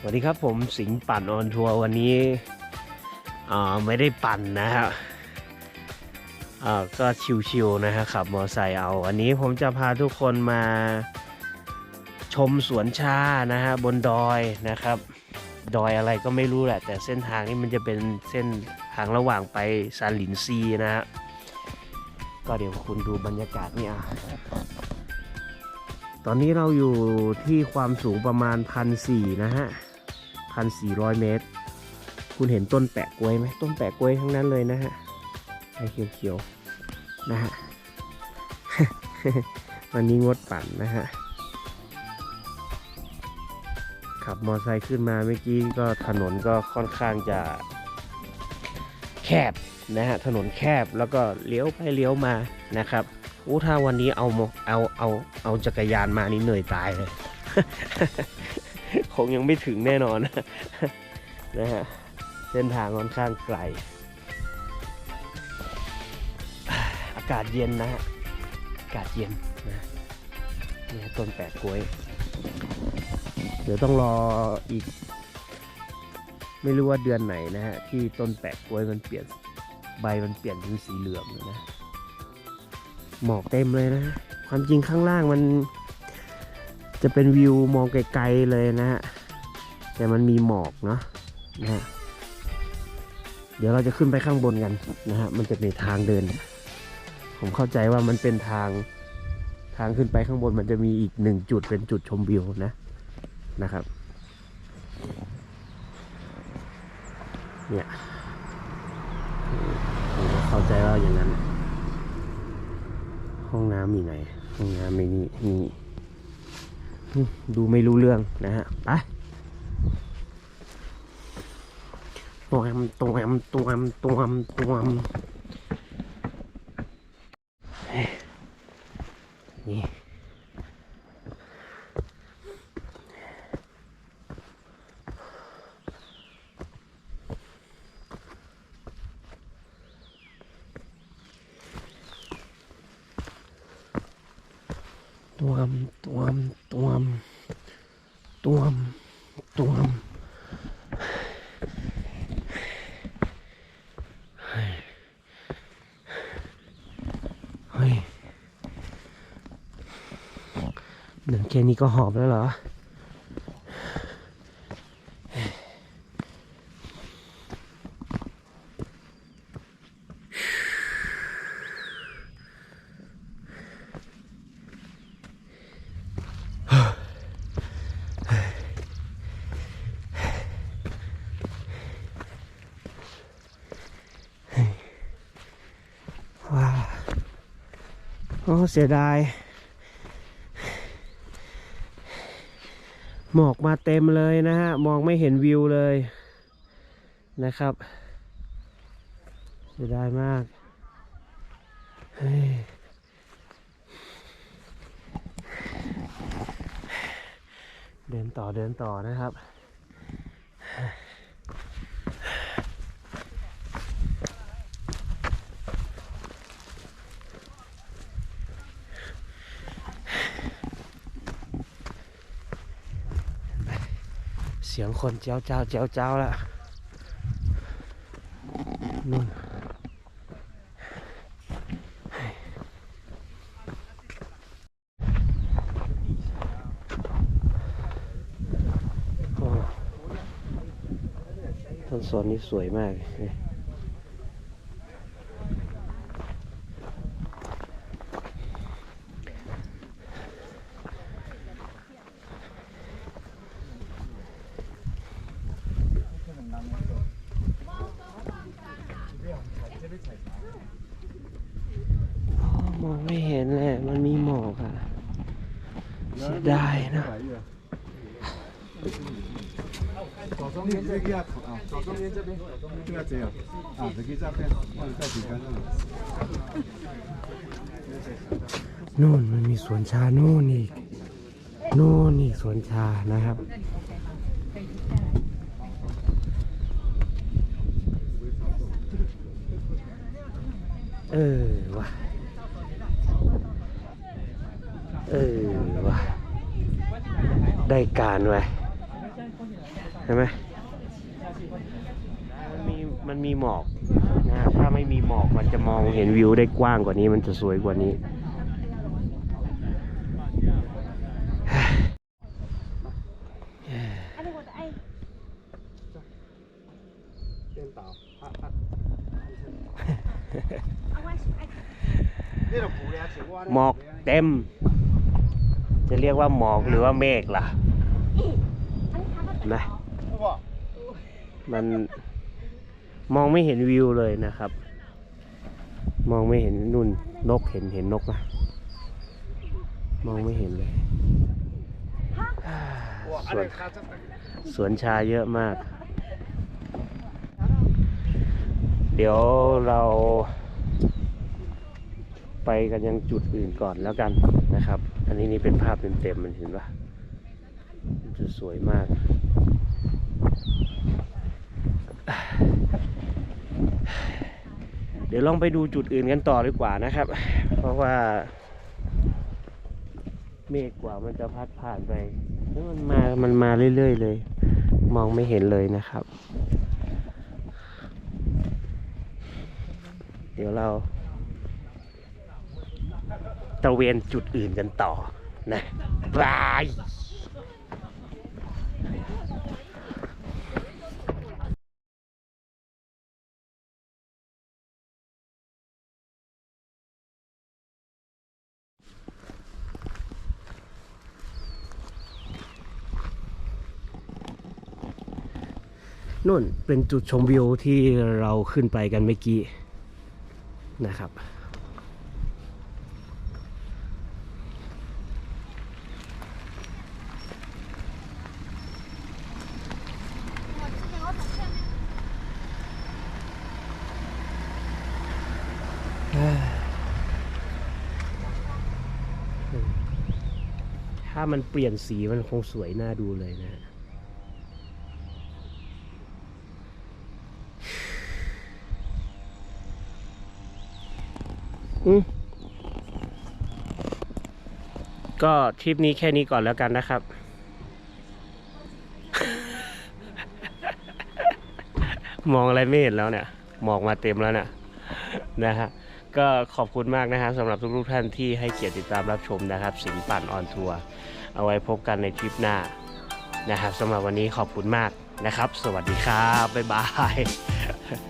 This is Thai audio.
สวัสดีครับผมสิงปั่นออนทัวร์วันนี้อ่าไม่ได้ปั่นนะฮะอ่าก็ชิวๆนะฮะขับมอไซค์เอาวันนี้ผมจะพาทุกคนมาชมสวนชานะฮะบนดอยนะครับ ดอยอะไรก็ไม่รู้แหละ แต่เส้นทางนี้มันจะเป็นเส้นทางระหว่างไปซาหลินซีนะฮะก็เดี๋ยวคุณดูบรรยากาศนี่อะตอนนี้เราอยู่ที่ความสูงประมาณพันสี่นะฮะ พันสี่ร้อยเมตร คุณเห็นต้นแปะกล้วยไหมต้นแปะกล้วยทั้งนั้นเลยนะฮะไอเขียวๆนะฮะวันนี้งดปั่นนะฮะ ขับมอไซค์ขึ้นมาเมื่อกี้ก็ถนนก็ค่อนข้างจะแคบนะฮะ ถนนแคบแล้วก็เลี้ยวไปเลี้ยวมานะครับอู้ถ้าวันนี้เอาโมเอาเอาเอาจักรยานมานี่เหนื่อยตายเลย งยังไม่ถึงแน่นอนนะฮะเส้นทางค่อนข้างไกล อากาศเย็นนะฮะอากาศเย็นนะนี่ต้นแปดกล้วย เดี๋ยวต้องรออีก ไม่รู้ว่าเดือนไหนนะฮะ ที่ต้นแปะกล้วยมันเปลี่ยนใบมันเปลี่ยนเป็นสีเหลืองเลยนะหมอกเต็มเลยนะ ความจริงข้างล่างมัน จะเป็นวิวมองไกลๆเลยนะฮะ แต่มันมีหมอกเนาะนะฮะ เดี๋ยวเราจะขึ้นไปข้างบนกันนะฮะ มันจะมีทางเดิน ผมเข้าใจว่ามันเป็นทางทางขึ้นไปข้างบนมันจะมีอีกหนึ่งจุดเป็นจุดชมวิวนะนะครับ เนี่ยผมเข้าใจว่าอย่างนั้น ห้องน้ำมีไหน ห้องน้ำไม่นี่นี่ ดูไม่รู้เรื่องนะฮะไปตัวมตัวมตัวมตัวมตัวมนี่ ตัวมตัวมตัวมตัวมตัวมเฮ้ยเฮ้ยเดินแค่นี้ก็หอบแล้วเหรอ อ้เสียดาย หมอกมาเต็มเลยนะฮะ มองไม่เห็นวิวเลยนะครับ เสียดายมากเฮ้ยเดินต่อเดินต่อนะครับ เสียงคนเจ้าเจ้าเจ้าเจ้าละนู่นโอ้ต้นสนนี่สวยมากเลยโอ้มองไม่เห็นเลย มันมีหมอกอะ เสียดายนะ 左中间这个要啊，左中间这边就要这样啊，这个照片或者再几张。 นู่นมันมีสวนชานู่นอีกนู่นอีกสวนชานะครับ เออว่ะ เออว่ะ ได้การไว้ย ใช่ไหมมันมีมันมีหมอกนะถ้าไม่มีหมอกมันจะมองเห็นวิวได้กว้างกว่านี้มันจะสวยกว่านี้ หมอกเต็ม จะเรียกว่าหมอกหรือว่าเมฆล่ะนะ มันมองไม่เห็นวิวเลยนะครับ มองไม่เห็นนุ่นนกเห็นเห็นนกไะมองไม่เห็นเลยสวนสวนชาเยอะมาก เดี๋ยวเราไปกันยังจุดอื่นก่อนแล้วกันนะครับ อันนี้นี่เป็นภาพเต็มๆมันเห็นปะจุดสวยมาก เดี๋ยวลองไปดูจุดอื่นกันต่อดีกว่านะครับ เพราะว่า เมฆกว่ามันจะพัดผ่านไปแล้วมันมา มันมาเรื่อยๆเลย มองไม่เห็นเลยนะครับ เดี๋ยวเราตะเวนจุดอื่นกันต่อนะบาย นู่นเป็นจุดชมวิวที่เราขึ้นไปกันเมื่อกี้นะครับถ้ามันเปลี่ยนสีมันคงสวยน่าดูเลยนะอืม ก็ทริปนี้แค่นี้ก่อนแล้วกันนะครับ มองอะไรไม่เห็นแล้วเนี่ย หมอกมาเต็มแล้วเนี่ยนะฮะก็ขอบคุณมากนะฮะสำหรับทุกๆท่านที่ให้เกียรติติดตามรับชมนะครับ สิงปั่นออนทัวร์เอาไว้พบกันในทริปหน้านะครับสำหรับวันนี้ขอบคุณมากนะครับ สวัสดีครับ บ๊ายบาย